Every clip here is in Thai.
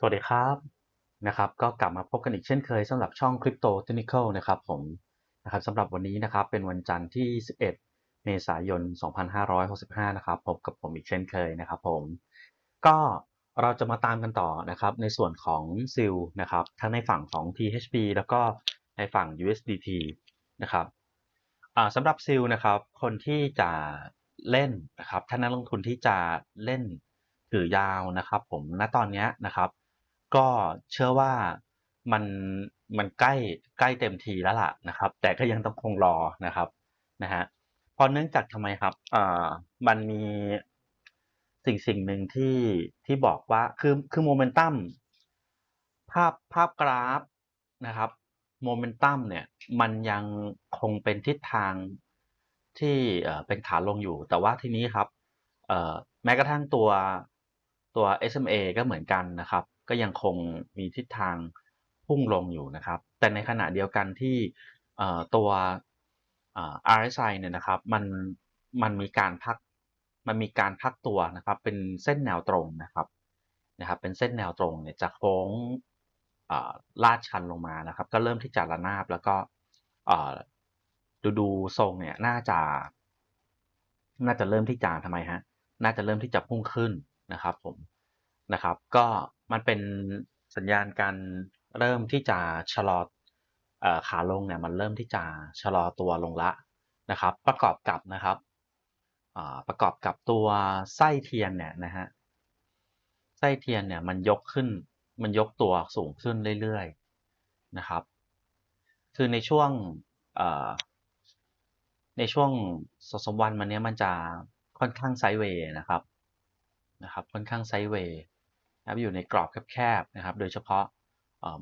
สวัสดีครับนะครับก็กลับมาพบกันอีกเช่นเคยสำหรับช่อง Crypto Technical นะครับผมนะครับสำหรับวันนี้นะครับเป็นวันจันทร์ที่ 11 เมษายน 2565 นะครับพบกับผมอีกเช่นเคยนะครับผมก็เราจะมาตามกันต่อนะครับในส่วนของซิลนะครับทั้งในฝั่งของ THB แล้วก็ในฝั่ง USDT นะครับสำหรับซิลนะครับคนที่จะเล่นนะครับถ้านักลงทุนที่จะเล่นถือยาวนะครับผมณตอนนี้นะครับ ก็เชื่อว่ามันมันใกล้ใกล้เต็มทีแล้วล่ะนะครับ แต่ก็ยังต้องคงรอนะครับนะฮะเพราะเนื่องจากทำไมครับเอ่อมันมีสิ่งสิ่งหนึ่งที่ที่บอกว่าคือคือโมเมนตัมภาพภาพกราฟนะครับโมเมนตัมเนี่ยมันยังคงเป็นทิศทางที่เป็นขาลงอยู่ แต่ว่าทีนี้ครับเอ่อแม้กระทั่งตัวตัว SMA ก็เหมือนกันนะครับ ก็ยังคงมีทิศทางพุ่งลงอยู่นะครับ แต่ในขณะเดียวกันที่เอ่อตัว RSI เนี่ยนะครับมันมันมีการพักมันมีการพักตัวนะครับ เป็นเส้นแนวตรงนะครับนะครับ เป็นเส้นแนวตรงเนี่ยจะโค้งลาดชันลงมานะครับ ก็เริ่มที่จะระนาบแล้วก็ดูดูทรงเนี่ยน่าจะ น่าจะเริ่มที่จะทำไมฮะน่าจะเริ่มที่จะพุ่งขึ้นนะครับ ผมนะครับ ก็ มันเป็นสัญญาณการเริ่มที่จะชะลออขาลงเนี่ยมันเริ่มที่จะชะลอตัวลงละนะครับ ประกอบกับนะครับประกอบกับตัวไส้เทียนเนี่ยนะฮะไส้เทียนเนี่ยมันยกขึ้นมันยกตัวสูงขึ้นเรื่อยๆนะครับ คือในช่วงในช่วงสสมวันมันเนี้ยมันจะค่อนข้างไซเวย์นะครับนะครับ ค่อนข้างไซเวย์ นะครับอยู่ในกรอบแคบๆนะครับ โดยเฉพาะ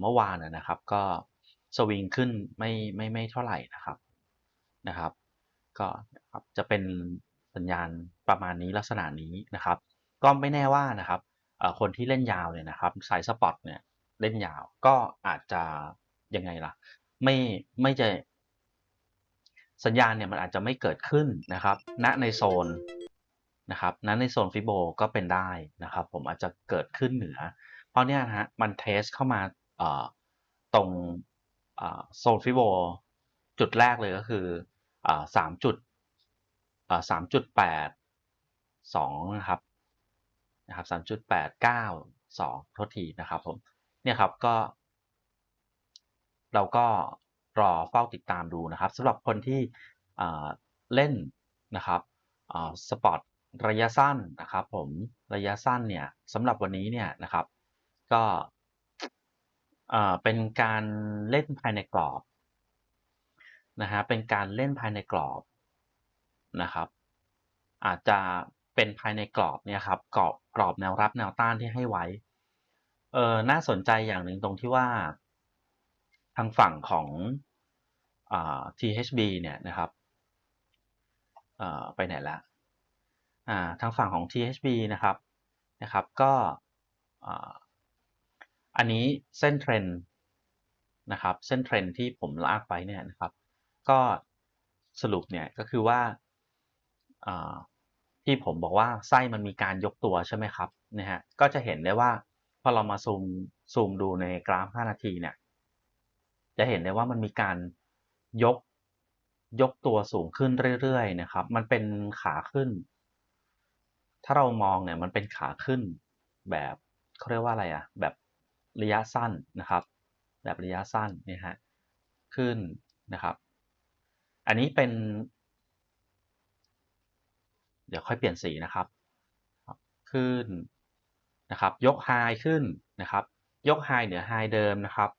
เมื่อวานนะครับ ก็สวิงขึ้นไม่ไม่ไม่เท่าไหร่นะครับนะครับ ก็บจะเป็นสัญญาณประมาณนี้ลักษณะนี้นะครับ ก็ไม่แน่ว่านะครับคนที่เล่นยาวเนี่ยนะครับสายสปอตเนี่ยเล่นยาวก็อาจจะยังไงล่ะ ไม่ไม่จะสัญญาณเนี่ยมันอาจจะไม่เกิดขึ้นนะครับ ณในโซน นะครับณในโซนฟิโบก็เป็นได้นะครับ ผมอาจจะเกิดขึ้นเหนือ เพราะเนี่ยนะฮะมันเทสเข้ามาตรงโซนฟิโบจุดแรกเลยก็คือสามจุดสามจุดแปดสองนะครับนะครับสามจุดแปดเก้าสองทษทีนะครับผมเนี่ยครับก็ เราก็รอเฝ้าติดตามดูนะครับสำหรับคนที่เอ่อเล่นนะครับสปอร์ต ระยะสั้นนะครับ ผมระยะสั้นเนี่ยสำหรับวันนี้เนี่ยนะครับ ก็เป็นการเล่นภายในกรอบนะฮะเป็นการเล่นภายในกรอบนะครับ อาจจะเป็นภายในกรอบเนี่ยครับกรอบกรอบแนวรับแนวต้านที่ให้ไว้เออน่าสนใจอย่างหนึ่งตรงที่ว่า ทางฝั่งของอา THB เนี่ยนะครับเอ่อไปไหนละ ทางฝั่งของ THB นะครับนะครับ ก็ออันนี้เส้นเทรนนะครับ เส้นเทรนที่ผมลากไปเนี่ยนะครับ ก็สรุปเนี่ยก็คือว่าที่ผมบอกว่าไส้มันมีการยกตัวใช่ไหมครับนะฮะก็จะเห็นได้ว่าพอเรามาซูมซูมดูในกราฟ 5 นาทีเนี่ยจะเห็นได้ว่ามันมีการยกยกตัวสูงขึ้นเรื่อยๆนะครับ มันเป็นขาขึ้น ถ้าเรามองเนี่ยมันเป็นขาขึ้นแบบเขาเรียกว่าอะไรอะแบบระยะสั้นนะครับ แบบระยะสั้นนี่ฮะขึ้นนะครับ อันนี้เป็น เดี๋ยวค่อยเปลี่ยนสีนะครับ ขึ้นนะครับ ยกไฮขึ้นนะครับ ยกไฮเหนือไฮเดิมนะครับ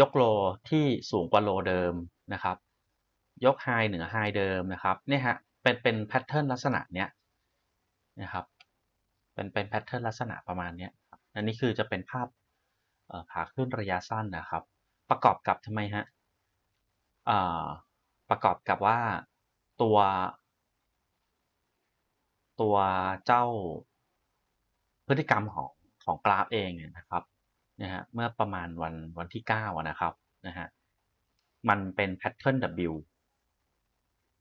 ยกโลที่สูงกว่าโลเดิมนะครับ ยกไฮเหนือไฮเดิมนะครับเนี่ยฮะเป็นเป็นแพทเทิร์นลักษณะเนี้ย นะครับ เป็นเป็นแพทเทิร์นลักษณะประมาณนี้อันนี้คือจะเป็นภาพขาขึ้นระยะสั้นนะครับ ประกอบกับทำไมฮะประกอบกับว่าตัว ตัวเจ้าพฤติกรรมของของกราฟเองเนี่ยนะครับนะฮะเมื่อประมาณวันวันที่9นะครับนะฮะมันเป็นแพทเทิร์น W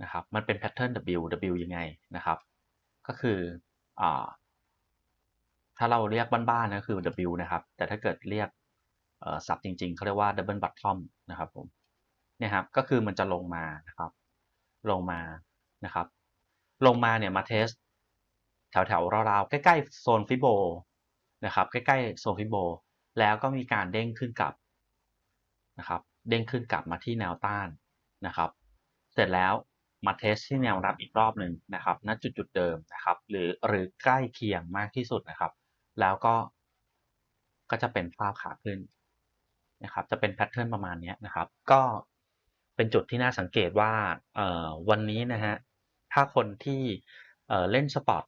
นะครับ มันเป็นแพทเทิร์น W W ยังไงนะครับ ก็คือ ถ้าเราเรียกบ้านๆนะคือ W นะครับ แต่ถ้าเกิดเรียกเอ่อศัพท์จริงๆ เขาเรียกว่า double bottom นะครับผมเนี่ยครับก็คือมันจะลงมานะครับ ลงมานะครับ ลงมาเนี่ยมาเทสแถวๆราวๆ ใกล้ๆโซนฟิโบนะครับ ใกล้ๆโซนฟิโบแล้วก็มีการเด้งขึ้นกลับนะครับ เด้งขึ้นกลับมาที่แนวต้านนะครับ เสร็จแล้ว มาเทสที่แนวรับอีกรอบหนึ่งนะครับณจุดจุดเดิมนะครับ หรือหรือใกล้เคียงมากที่สุดนะครับ แล้วก็ก็จะเป็นภาพขาขึ้นนะครับ จะเป็นแพทเทิร์นประมาณนี้นะครับ ก็เป็นจุดที่น่าสังเกตว่าเอ่อวันนี้นะฮะถ้าคนที่เอ่อเล่นสปอร์ต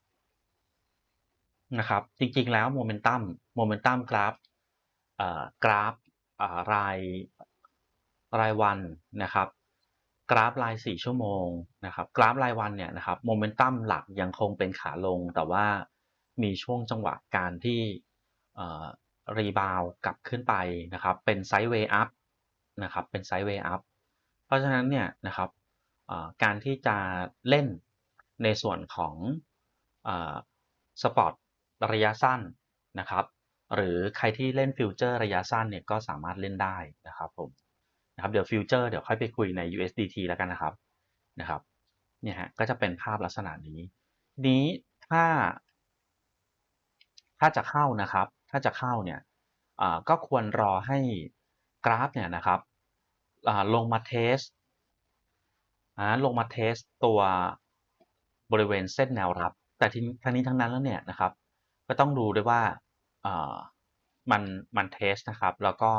นะครับจริงๆแล้วโมเมนตัมโมเมนตัมกราฟเอ่อกราฟอ่ารายรายวันนะครับ กราฟราย 4 ชั่วโมงนะครับกราฟรายวันเนี่ยนะครับโมเมนตัมหลักยังคงเป็นขาลง แต่ว่ามีช่วงจังหวะการที่รีบาวกลับขึ้นไปนะครับเป็นไซด์เวย์อัพนะครับเป็นไซด์เวย์อัพเพราะฉะนั้นเนี่ยนะครับการที่จะเล่นในส่วนของสปอร์ตระยะสั้นนะครับหรือใครที่เล่นฟิวเจอร์ระยะสั้นเนี่ยก็สามารถเล่นได้นะครับผม นะครับเดี๋ยวฟิวเจอร์เดี๋ยวค่อยไปคุยใน USDT แล้วกันนะครับนะครับเนี่ยฮะก็จะเป็นภาพลักษณะนี้ นี้ถ้า ถ้าจะเข้านะครับ ถ้าจะเข้าเนี่ยอ่าก็ควรรอให้กราฟเนี่ยนะครับอ่าลงมาเทสอ่าลงมาเทสตัวบริเวณเส้นแนวรับ แต่ทีทั้งนี้ทั้งนั้นแล้วเนี่ยนะครับ ก็ต้องดูด้วยว่าอ่ามันมันเทสนะครับ แล้วก็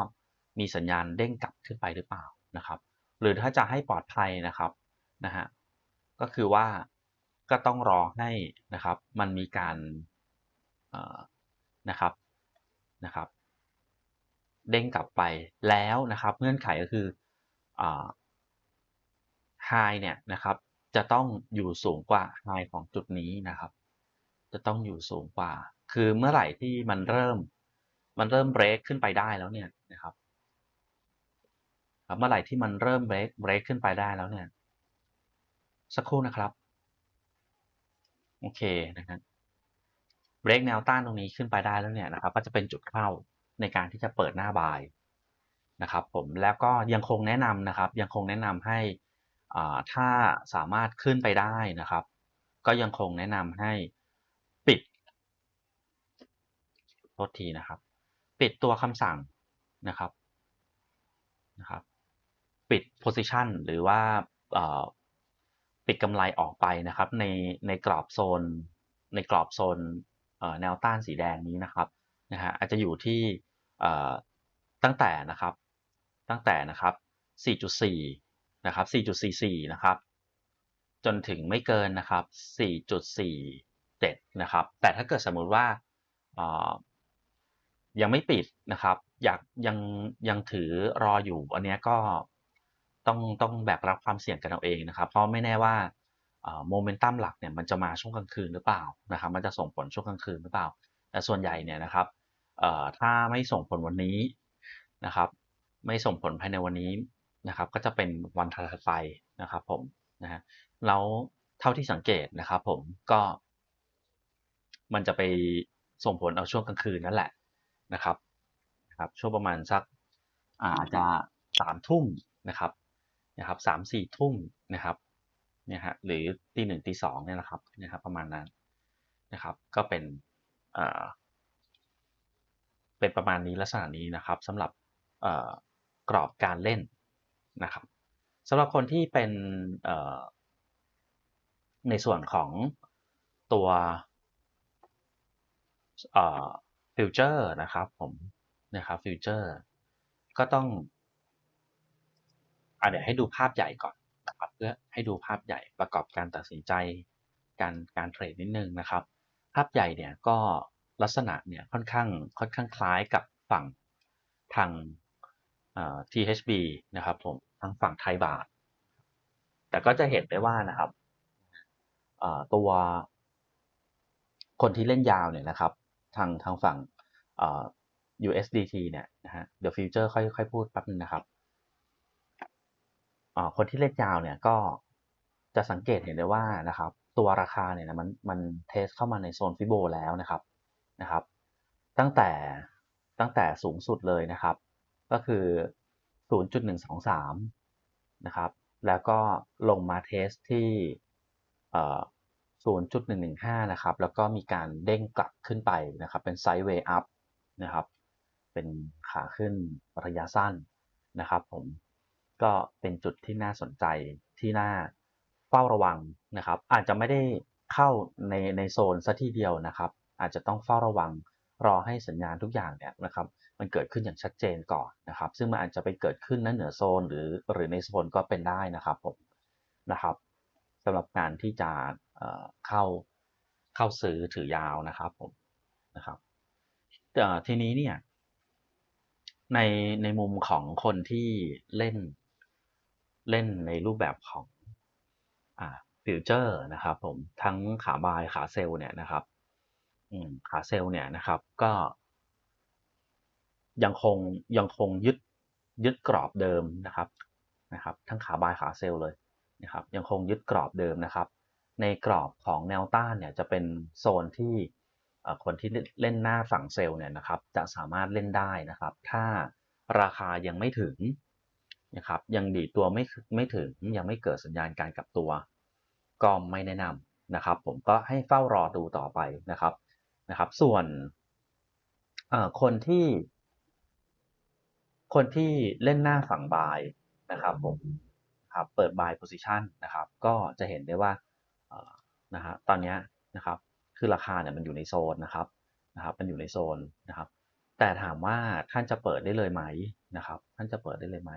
มีสัญญาณเด้งกลับขึ้นไปหรือเปล่านะครับ หรือถ้าจะให้ปลอดภัยนะครับนะฮะก็คือว่าก็ต้องรอให้นะครับ มันมีการนะครับนะครับ เด้งกลับไปแล้วนะครับเงื่อนไขก็คือไฮเนี่ยนะครับ จะต้องอยู่สูงกว่าไฮของจุดนี้นะครับ จะต้องอยู่สูงกว่า คือเมื่อไหร่ที่มันเริ่ม มันเริ่มเบรกขึ้นไปได้แล้วเนี่ยนะครับ เมื่อไหร่ที่มันเริ่มเบรกเบรกขึ้นไปได้แล้วเนี่ย สักครู่นะครับ โอเคนะครับเบรกแนวต้านตรงนี้ขึ้นไปได้แล้วเนี่ยนะครับ ก็จะเป็นจุดเข้าในการที่จะเปิดหน้าบายนะครับผมแล้วก็ยังคงแนะนำนะครับ ยังคงแนะนำให้ถ้าสามารถขึ้นไปได้นะครับ ก็ยังคงแนะนำให้ปิดโทษทีนะครับ ปิดตัวคำสั่งนะครับนะครับ ปิด position หรือว่าปิดกำไรออกไปนะครับ ในในกรอบโซน ในกรอบโซนแนวต้านสีแดงนี้นะครับนะฮะอาจจะอยู่ที่ตั้งแต่นะครับตั้งแต่นะครับ 4.4 นะครับ 4.44 นะครับ จนถึงไม่เกินนะครับ 4.47 นะครับ แต่ถ้าเกิดสมมุติว่ายังไม่ปิดนะครับ อยากยังยังถือรออยู่อันนี้ก็ ต้องต้องแบกรับความเสี่ยงกันเอาเองนะครับ เพราะไม่แน่ว่าโมเมนตัมหลักเนี่ยมันจะมาช่วงกลางคืนหรือเปล่านะครับ มันจะส่งผลช่วงกลางคืนหรือเปล่า แต่ส่วนใหญ่เนี่ยนะครับถ้าไม่ส่งผลวันนี้นะครับ ไม่ส่งผลภายในวันนี้นะครับ ก็จะเป็นวันถัดไปนะครับผมนะฮะแล้วเท่าที่สังเกตนะครับ ผมก็ มันจะไปส่งผลเอาช่วงกลางคืนนั่นแหละนะครับ ครับช่วงประมาณสักอาจจะสามทุ่มนะครับ นะครับสามสี่ทุ่มนะครับเนี่ยฮะหรือตีหนึ่งตีสองเนี่ยนะครับนะครับประมาณนั้นนะครับก็เป็นเอ่อเป็นประมาณนี้ลักษณะนี้นะครับสำหรับเอ่อกรอบการเล่นนะครับสำหรับคนที่เป็นเอ่อในส่วนของตัวเอ่อฟิวเจอร์นะครับผมนะครับฟิวเจอร์ก็ต้อง อะเดี๋ยวให้ดูภาพใหญ่ก่อนนะครับเพื่อให้ดูภาพใหญ่ประกอบการตัดสินใจการการเทรดนิดนึงนะครับ ภาพใหญ่เนี่ยก็ลักษณะเนี่ยค่อนข้างค่อนข้างคล้ายกับฝั่งทาง THB นะครับผมทางฝั่งไทยบาท แต่ก็จะเห็นได้ว่านะครับตัวคนที่เล่นยาวเนี่ยนะครับทางทางฝั่ง USDT เนี่ยนะฮะเดี๋ยวฟิวเจอร์ค่อยค่อยพูดแป๊บนึงนะครับ คนที่เล่นยาวเนี่ยก็จะสังเกตเห็นได้ว่านะครับตัวราคาเนี่ยมันมันเทสเข้ามาในโซนฟิโบแล้วนะครับนะครับ ตั้งแต่ตั้งแต่สูงสุดเลยนะครับ ก็คือ 0.123 นะครับ แล้วก็ลงมาเทสที่เอ่อ0.115 นะครับ แล้วก็มีการเด้งกลับขึ้นไปนะครับ เป็นไซด์เวย์อัพนะครับ เป็นขาขึ้นระยะสั้นนะครับผม ก็เป็นจุดที่น่าสนใจที่น่าเฝ้าระวังนะครับ อาจจะไม่ได้เข้าในในโซนซะทีเดียวนะครับ อาจจะต้องเฝ้าระวังรอให้สัญญาณทุกอย่างเนี่ยนะครับ มันเกิดขึ้นอย่างชัดเจนก่อนนะครับ ซึ่งมันอาจจะไปเกิดขึ้นนั้นเหนือโซนหรือหรือในโซนก็เป็นได้นะครับผมนะครับสำหรับการที่จะเข้าเข้าซื้อถือยาวนะครับผมนะครับเอ่ทีนี้เนี่ยในในมุมของคนที่เล่น เล่นในรูปแบบของฟิวเจอร์นะครับผมทั้งขาบายขาเซลล์เนี่ยนะครับขาเซลล์เนี่ยนะครับก็ ยังคงยังคงยึดยึดกรอบเดิมนะครับนะครับ ทั้งขาบายขาเซลล์เลยนะครับยังคงยึดกรอบเดิมนะครับ ในกรอบของแนวต้านเนี่ยจะเป็นโซนที่คนที่เล่นหน้าฝั่งเซลล์เนี่ยนะครับ จะสามารถเล่นได้นะครับ ถ้าราคายังไม่ถึง นะครับยังดีตัวไม่ไม่ถึงยังไม่เกิดสัญญาณการกลับตัว ก็ไม่แนะนำนะครับ ผมก็ให้เฝ้ารอดูต่อไปนะครับนะครับ ส่วนเอ่อคนที่ คนที่เล่นหน้าฝั่งบายนะครับผมครับเปิดบายโพซิชันนะครับ ก็จะเห็นได้ว่านะฮะตอนนี้นะครับ คือราคาเนี่ยมันอยู่ในโซนนะครับนะครับมันอยู่ในโซนนะครับ แต่ถามว่าท่านจะเปิดได้เลยไหมนะครับ ท่านจะเปิดได้เลยไหม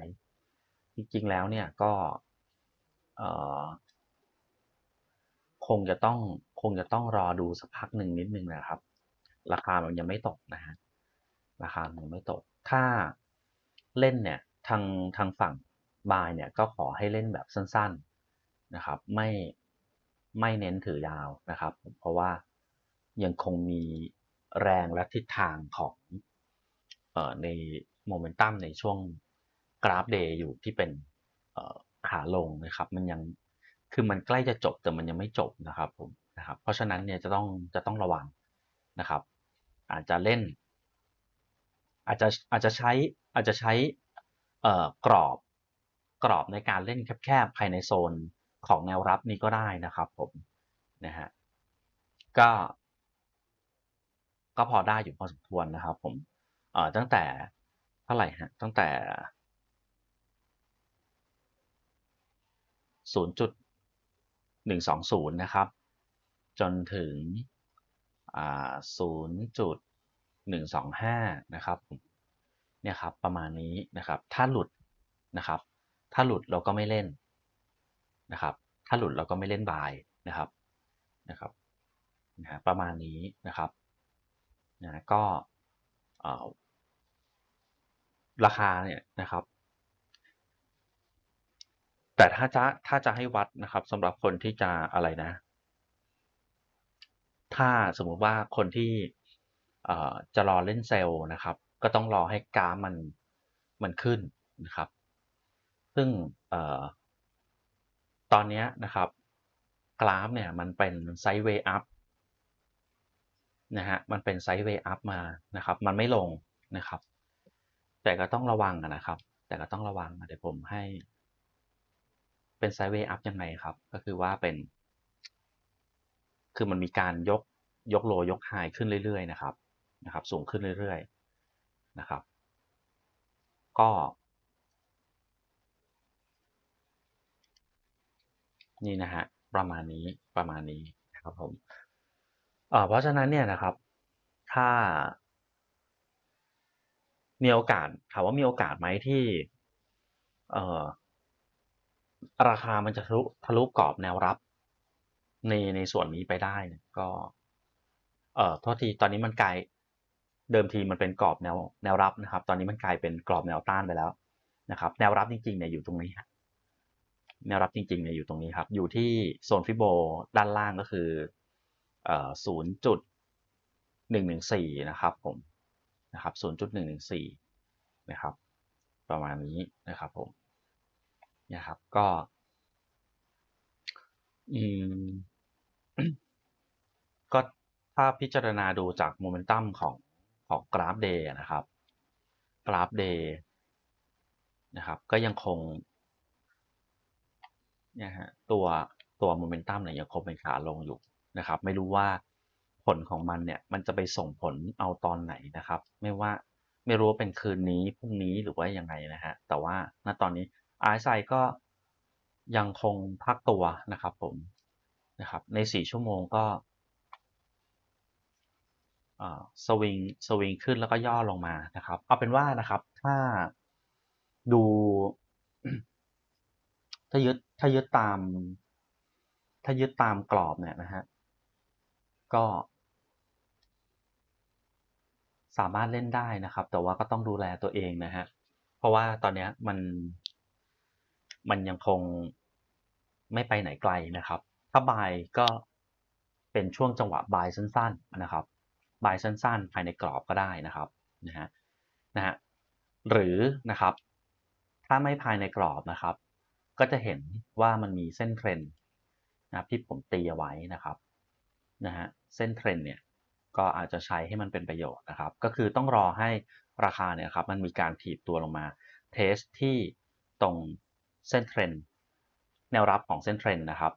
จริงๆแล้วเนี่ยก็คงจะต้องคงจะต้องรอดูสักพักหนึ่งนิดนึงนะครับ ราคามันยังไม่ตกนะฮะราคามันไม่ตก ถ้าเล่นเนี่ยทางทางฝั่งบายเนี่ยก็ขอให้เล่นแบบสั้นๆนะครับ ไม่ไม่เน้นถือยาวนะครับ เพราะว่ายังคงมีแรงและทิศทางของออในโมเมนตัมในช่วง กราฟเดย์อยู่ที่เป็นขาลงนะครับ มันยังคือมันใกล้จะจบแต่มันยังไม่จบนะครับผมนะครับเพราะฉะนั้นเนี่ยจะต้องจะต้องระวังนะครับ อาจจะเล่น อาจจะอาจจะใช้อาจจะใช้เอ่อกรอบกรอบในการเล่นแคบๆภายในโซนของแนวรับนี้ก็ได้นะครับผมนะฮะก็ก็พอได้อยู่พอสมควรนะครับผมเอ่อตั้งแต่เท่าไหร่ฮะตั้งแต่ ศูนย์จุดหนึ่งสองศูนย์นะครับ จนถึงอ่าศูนะครับ เนี่ยครับ ประมาณนี้นะครับ ถ้าหลุดนะครับ ถ้าหลุดเราก็ไม่เล่นนะครับ ถ้าหลุดเราก็ไม่เล่นบายนะครับ นะครับ นะฮะประมาณนี้นะครับ นะ ก็ราคาเนี่ยนะครับ แต่ถ้าจะถ้าจะให้วัดนะครับสำหรับคนที่จะอะไรนะ ถ้าสมมุติว่าคนที่เอจะรอเล่นเซลล์นะครับ ก็ต้องรอให้กราฟมันมันขึ้นนะครับ ซึ่งเอตอนนี้นะครับ กราฟเนี่ยมันเป็นไซด์เวย์อัพนะฮะมันเป็นไซด์เวย์อัพมานะครับ มันไม่ลงนะครับ แต่ก็ต้องระวังนะครับ แต่ก็ต้องระวังเดี๋ยวผมให้ เป็นไซด์เวย์อัพยังไงครับ ก็คือว่าเป็น คือมันมีการยกยกโลยกไฮขึ้นเรื่อยๆนะครับนะครับ สูงขึ้นเรื่อยๆนะครับ ก็ นี่นะฮะประมาณนี้ประมาณนี้นะครับผมเอ่อเพราะฉะนั้นเนี่ยนะครับ ถ้า มีโอกาสถามว่ามีโอกาสไหมที่ เอ่อ ราคามันจะทะลุทะลุกรอบแนวรับในในส่วนนี้ไปได้ก็เอ่อโทษทีตอนนี้มันกลายเดิมทีมันเป็นกรอบแนวแนวรับนะครับ ตอนนี้มันกลายเป็นกรอบแนวต้านไปแล้วนะครับ แนวรับจริงๆเนี่ยอยู่ตรงนี้แนวรับจริงๆเนี่ยอยู่ตรงนี้ครับ อยู่ที่โซนฟิโบด้านล่างก็คือเอ่อศูนย์จุดหนึ่งหนึ่งสี่นะครับผมนะครับศูนย์จุดหนึ่งหนึ่งสี่นะครับ ประมาณนี้นะครับผม นะครับก็อืมก็ถ้าพิจารณาดูจากโมเมนตัมของของกราฟเดย์นะครับ กราฟเดย์นะครับ ก็ยังคงนี่ยฮะตัวตัวโมเมนตัมเนี่ยยังคงเป็นขาลงอยู่นะครับ ไม่รู้ว่าผลของมันเนี่ยมันจะไปส่งผลเอาตอนไหนนะครับ ไม่ว่าไม่รู้ว่าเป็นคืนนี้พรุ่งนี้หรือว่ายังไงนะฮะแต่ว่าณตอนนี้ RSI ก็ยังคงพักตัวนะครับผมนะครับใน 4 ชั่วโมงก็สวิงสวิงขึ้นแล้วก็ย่อลงมานะครับ เอาเป็นว่านะครับถ้าดู ถ้ายึดถ้ายึดตาม ถ้ายึดตามกรอบเนี่ยนะฮะก็ สามารถเล่นได้นะครับ แต่ว่าก็ต้องดูแลตัวเองนะฮะเพราะว่าตอนนี้มัน มันยังคงไม่ไปไหนไกลนะครับ ถ้าบายก็เป็นช่วงจังหวะบายสั้นๆนะครับบายสั้นๆ ภายในกรอบก็ได้นะครับนะฮะนะฮะหรือนะครับ ถ้าไม่ภายในกรอบนะครับ ก็จะเห็นว่ามันมีเส้นเทรนนะที่ผมตีเอาไว้นะครับนะฮะเส้นเทรนเนี่ยก็อาจจะใช้ให้มันเป็นประโยชน์นะครับ ก็คือต้องรอให้ราคาเนี่ยครับมันมีการถีบตัวลงมาเทสที่ตรง เส้นเทรนแนวรับของเส้นเทรนนะครับ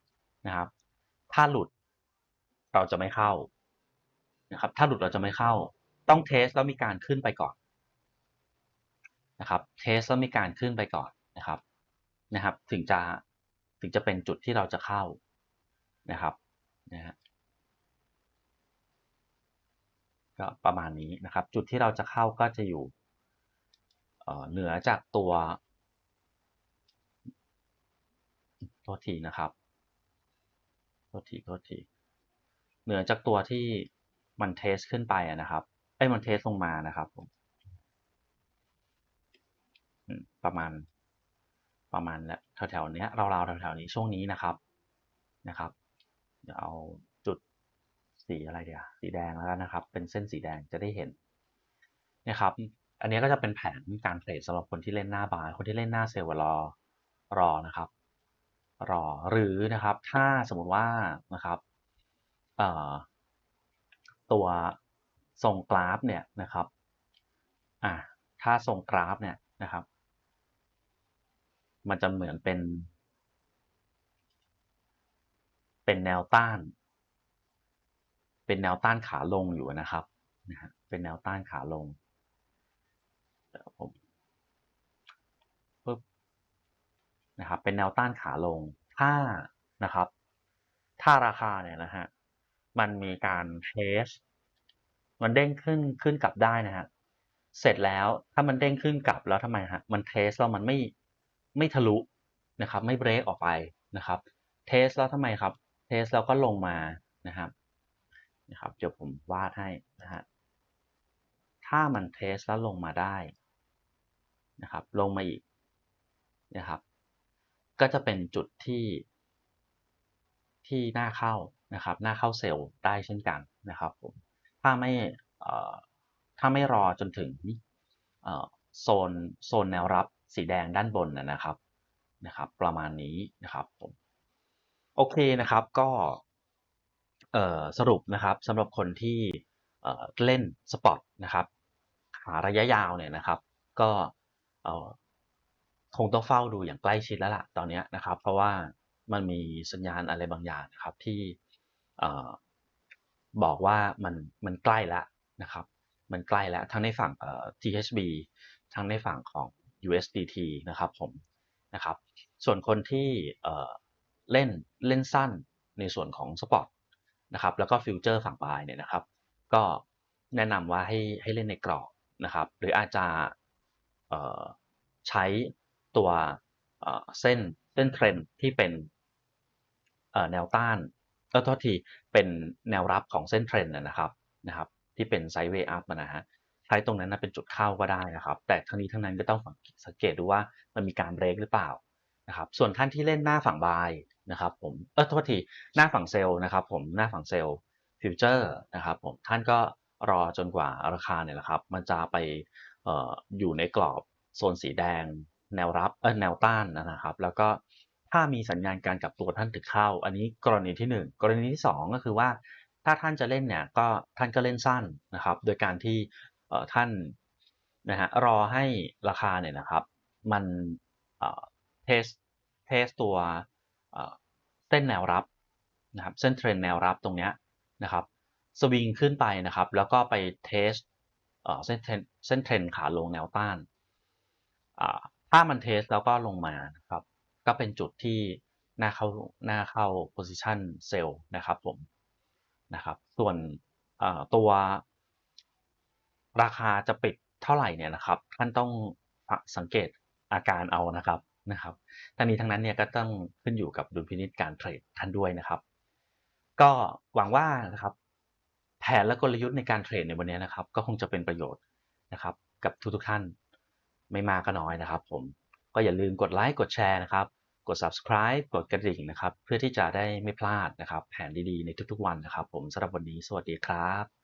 นะครับ ถ้าหลุดเราจะไม่เข้านะครับ ถ้าหลุดเราจะไม่เข้า ต้องเทสแล้วมีการขึ้นไปก่อนนะครับ เทสแล้วมีการขึ้นไปก่อนนะครับนะครับ ถึงจะถึงจะเป็นจุดที่เราจะเข้านะครับนะฮะก็ประมาณนี้นะครับ จุดที่เราจะเข้าก็จะอยู่เหนือจากตัวโทษทีนะครับโทษทีโทษทีเหนือจากตัวที่มันเทสขึ้นไปนะครับไอ้มันเทสลงมานะครับผมประมาณประมาณแล้วแถวๆนี้ราวๆแถวๆนี้ช่วงนี้นะครับนะครับเดี๋ยวเอาจุดสีอะไรเดี๋ยวสีแดงแล้วนะครับ เป็นเส้นสีแดงจะได้เห็นนะครับ อันนี้ก็จะเป็นแผนการเทรดสำหรับคนที่เล่นหน้าบายคนที่เล่นหน้าเซลล์รอรอนะครับ รอหรือนะครับ ถ้าสมมติว่านะครับตัวทรงกราฟเนี่ยนะครับอ่าถ้าทรงกราฟเนี่ยนะครับ มันจะเหมือนเป็น เป็นแนวต้าน เป็นแนวต้านขาลงอยู่นะครับนะฮะเป็นแนวต้านขาลงผมปึ๊บ นะครับเป็นแนวต้านขาลงถ้านะครับ ถ้าราคาเนี่ยนะฮะมันมีการเทสมันเด้งขึ้นขึ้นกลับได้นะฮะเสร็จแล้วถ้ามันเด้งขึ้นกลับแล้วทำไมฮะมันเทสแล้วมันไม่ไม่ทะลุนะครับ ไม่เบรกออกไปนะครับเทสแล้วทำไมครับ เทสแล้วก็ลงมานะครับนะครับเดี๋ยวผมวาดให้นะฮะถ้ามันเทสแล้วลงมาได้นะครับ ลงมาอีกนะครับ ก็จะเป็นจุดที่ ที่น่าเข้านะครับ หน้าเข้าเซลล์ได้เช่นกันนะครับผมถ้าไม่ถ้าไม่รอจนถึงโซนโซนแนวรับสีแดงด้านบนนะครับนะครับ ประมาณนี้นะครับผมโอเคนะครับก็สรุปนะครับสำหรับคนที่เล่นสปอตนะครับหาระยะยาวเนี่ยนะครับ ก็ คงต้องเฝ้าดูอย่างใกล้ชิดแล้วล่ะตอนนี้นะครับ เพราะว่ามันมีสัญญาณอะไรบางอย่างนะครับที่บอกว่ามันมันใกล้แล้วนะครับ มันใกล้แล้วทั้งในฝั่ง THB ทั้งในฝั่งของ USDT นะครับผมนะครับ ส่วนคนที่เล่นเล่นสั้นในส่วนของสปอตนะครับแล้วก็ฟิวเจอร์ฝั่งบายเนี่ยนะครับ ก็แนะนำว่าให้ให้เล่นในกรอบนะครับ หรืออาจจะใช้ ตัวเส้นเส้นเทรนที่เป็นแนวต้านก็โทษทีเป็นแนวรับของเส้นเทรนนะครับนะครับที่เป็นไซด์เวย์อัพนะฮะใช้ตรงนั้นนะเป็นจุดเข้าก็ได้นะครับ แต่ทั้งนี้ทั้งนั้นก็ต้องสังเกตดูว่ามันมีการเบรกหรือเปล่านะครับส่วนท่านที่เล่นหน้าฝั่งบายนะครับผมเออโทษทีหน้าฝั่งเซลล์นะครับผมหน้าฝั่งเซลล์ฟิวเจอร์นะครับผมท่านก็รอจนกว่าราคาเนี่ยนะครับ มันจะไปอออยู่ในกรอบโซนสีแดง แนวรับเออแนวต้านนะครับ แล้วก็ถ้ามีสัญญาณการกลับตัวท่านถึงเข้า อันนี้กรณีที่ 1 กรณีที่ 2 ก็คือว่าถ้าท่านจะเล่นเนี่ยก็ท่านก็เล่นสั้นนะครับ โดยการที่เอ่อท่านนะฮะรอให้ราคาเนี่ยนะครับ มันเอ่อเทสเทสตัวเอ่อเส้นแนวรับนะครับเส้นเทรนแนวรับตรงเนี้ยนะครับสวิงขึ้นไปนะครับ แล้วก็ไปเทสเอ่อเส้นเทรนเส้นเทรนขาลงแนวต้านอ่า ถ้ามันเทสแล้วก็ลงมานะครับ ก็เป็นจุดที่น่าเข้าน่าเข้า position sell นะครับผมนะครับ ส่วนตัวราคาจะปิดเท่าไหร่เนี่ยนะครับ ท่านต้องสังเกตอาการเอานะครับนะครับทั้งนี้ทั้งนั้นเนี่ยก็ต้องขึ้นอยู่กับดุลพินิจการเทรดท่านด้วยนะครับ ก็หวังว่านะครับ แผนและกลยุทธ์ในการเทรดในวันนี้นะครับ ก็คงจะเป็นประโยชน์นะครับ กับทุกๆท่าน ไม่มากก็น้อยนะครับผมก็อย่าลืมกดไลค์กดแชร์นะครับ กด subscribe กดกระดิ่งนะครับ เพื่อที่จะได้ไม่พลาดนะครับ แผนดีๆในทุกๆวันนะครับ ผมสำหรับวันนี้สวัสดีครับ